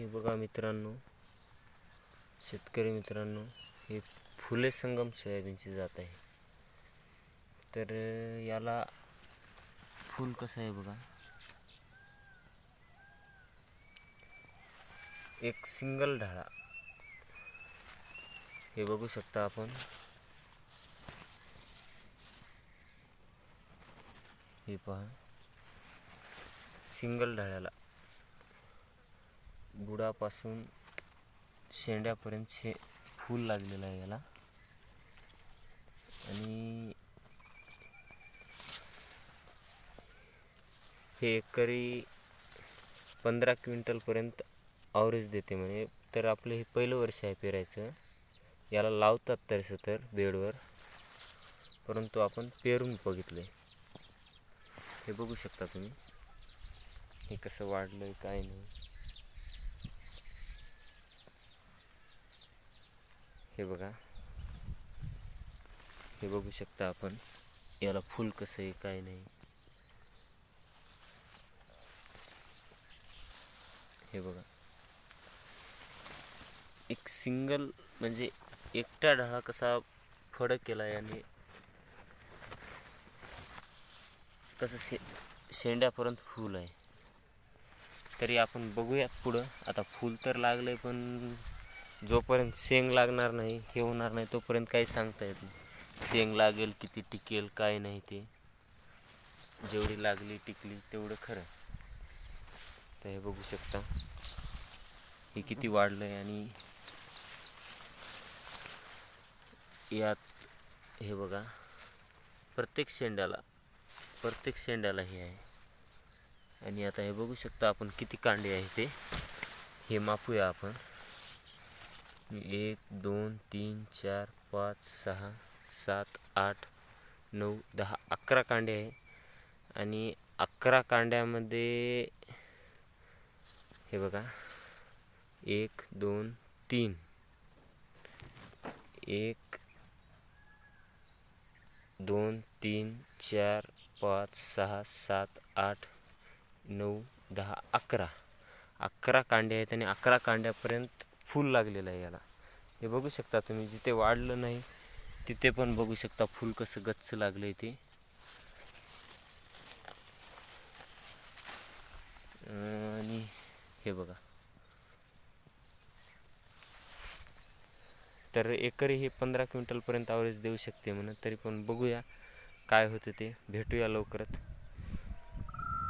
हे बघा मित्रांनो शेतकरी मित्रांनो हे फुले संगम सोयाबीनची जात आहे. तर याला फूल कसं आहे बघा? एक सिंगल ढाळा. हे बघू शकता आपण. हे पहा. सिंगल ढाळ्याला. बुडापासून शेंड्यापर्यंत शे फूल लागलेलं आहे याला. आणि हे एकरी पंधरा क्विंटलपर्यंत ॲव्हरेज देते म्हणे. तर आपलं हे पहिलं वर्ष आहे पेरायचं. याला लावतात तसं तर बेडवर. परंतु आपण पेरून बघितलं हे बघू शकता तुम्ही. हे कसं वाढलं आहे काय नाही. हे बघा. हे बघू शकता आपण. याला फूल कसं आहे काय नाही. हे बघा. एक सिंगल म्हणजे एकटा ढाळा कसा फडक केला आहे आणि कसं शे शेंड्यापर्यंत फूल आहे. तरी आपण बघूयात पुढं. आता फूल तर लागलं आहे पण जोपर्यंत शेंग लागणार नाही हे होणार नाही तोपर्यंत काही सांगता येत नाही. शेंग लागेल किती टिकेल काय नाही ते. जेवढी लागली टिकली तेवढं खरं तर हे बघू शकता. हे किती वाढलं आहे आणि यात हे बघा प्रत्येक शेंड्याला प्रत्येक शेंड्याला हे आहे. आणि आता हे बघू शकता आपण किती कांडे आहे ते. हे मापूया आपण. एक दोन तीन चार पाच सहा सात आठ नऊ दहा अकरा कांडे आहे. आणि अकरा कांड्यामध्ये हे बघा. एक दोन तीन. एक दोन तीन चार पाच सहा सात आठ नऊ दहा अकरा. अकरा कांडे आहेत आणि अकरा कांड्यापर्यंत फूल लागलेलं आहे याला. हे बघू शकता तुम्ही जिथे वाढलं नाही तिथे पण बघू शकता फूल कसं गच्च लागलं आहे ते. आणि हे बघा. तर एकरी हे पंधरा क्विंटलपर्यंत ॲव्हरेज देऊ शकते म्हणून तरी पण बघूया काय होतं ते. भेटूया लवकरच.